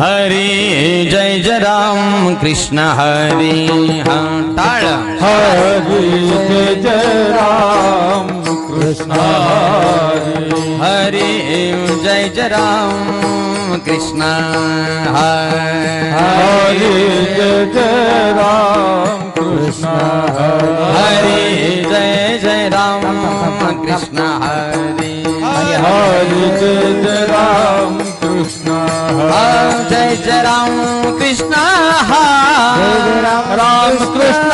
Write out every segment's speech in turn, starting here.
हरी जय जय राम कृष्ण हरी हा टाळ. हरी जय जय राम कृष्ण हरी हरी जय जय राम कृष्ण हरी. जय जय राम कृष्ण हरी हरी जय जय राम कृष्ण हरी. हरी जय राम कृष्ण हा. राम कृष्ण.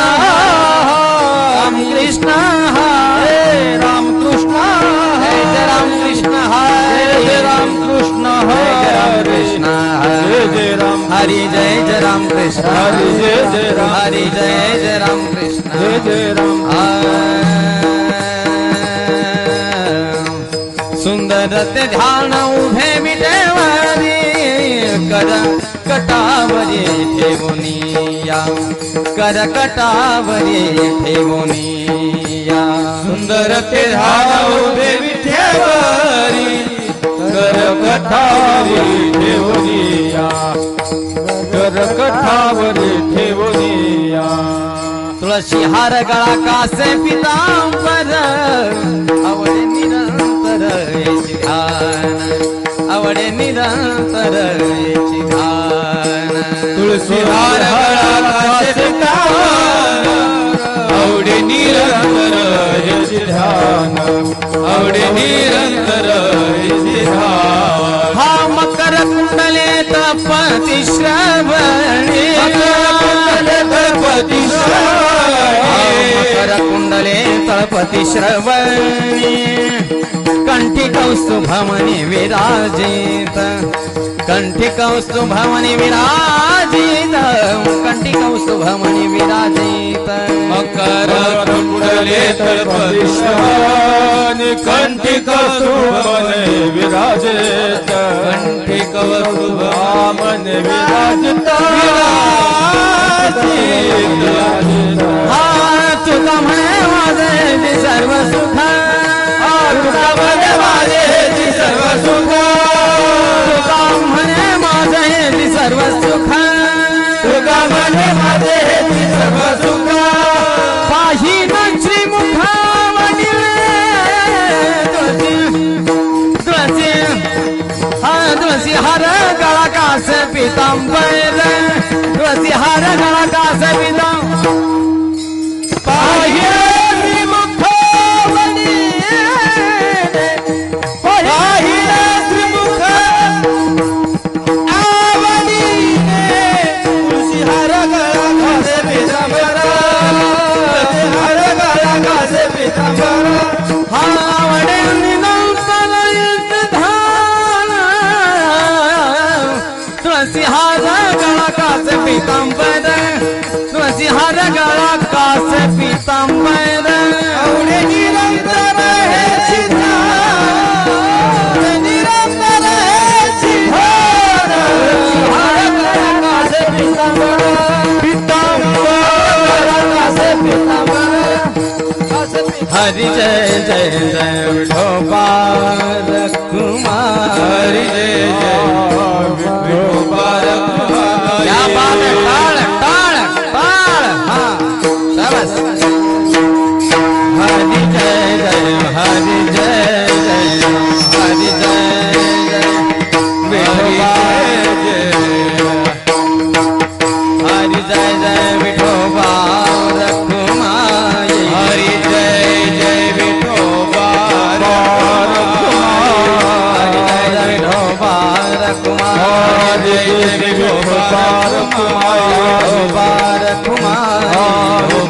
राम कृष्ण हरे राम कृष्ण जय जय राम कृष्ण हरे जय राम कृष्ण जय जय राम कृष्ण जय जय राम हरी जय जय राम कृष्ण हरी जय जय राम हरी जय जय राम कृष्ण जय जय राम सुंदर ध्यान उभे विटेवरी कर कटावरी ठेवुनिया कर कटावरी ठेवुनिया सुंदर ते ध्यान देवी विठेवरी कर कठावरी ठेवनिया कर कठावरी ठेवनिया तुळशी हार गळा कासे पितांबर. तुळसी आवडे निरंतर याचे ध्यान आवडे निरंतर याचे ध्यान हा मकर कुंडले तपती श्रवणे तपती गणपती मकर कुंडले तपती श्रवणे कंठी कौस्तुभमणी विराजित। कंठी कौस्तुभमणी विराजित। कंठी कौस्तुभमणी विराजित। मकर कुंडले कंठी कौस्तुभमने विराजित। कंठी कौस्तुभमने विराजित। हा कास पितांबर तुळसी हार गळा कास पितांबर. तुळसी हार गळा कास पितांबर. तुळसी हार गळा कास पितांबर. निरंतर निरंतर गळा हरी जय जय जय विठोबा कुमार મારી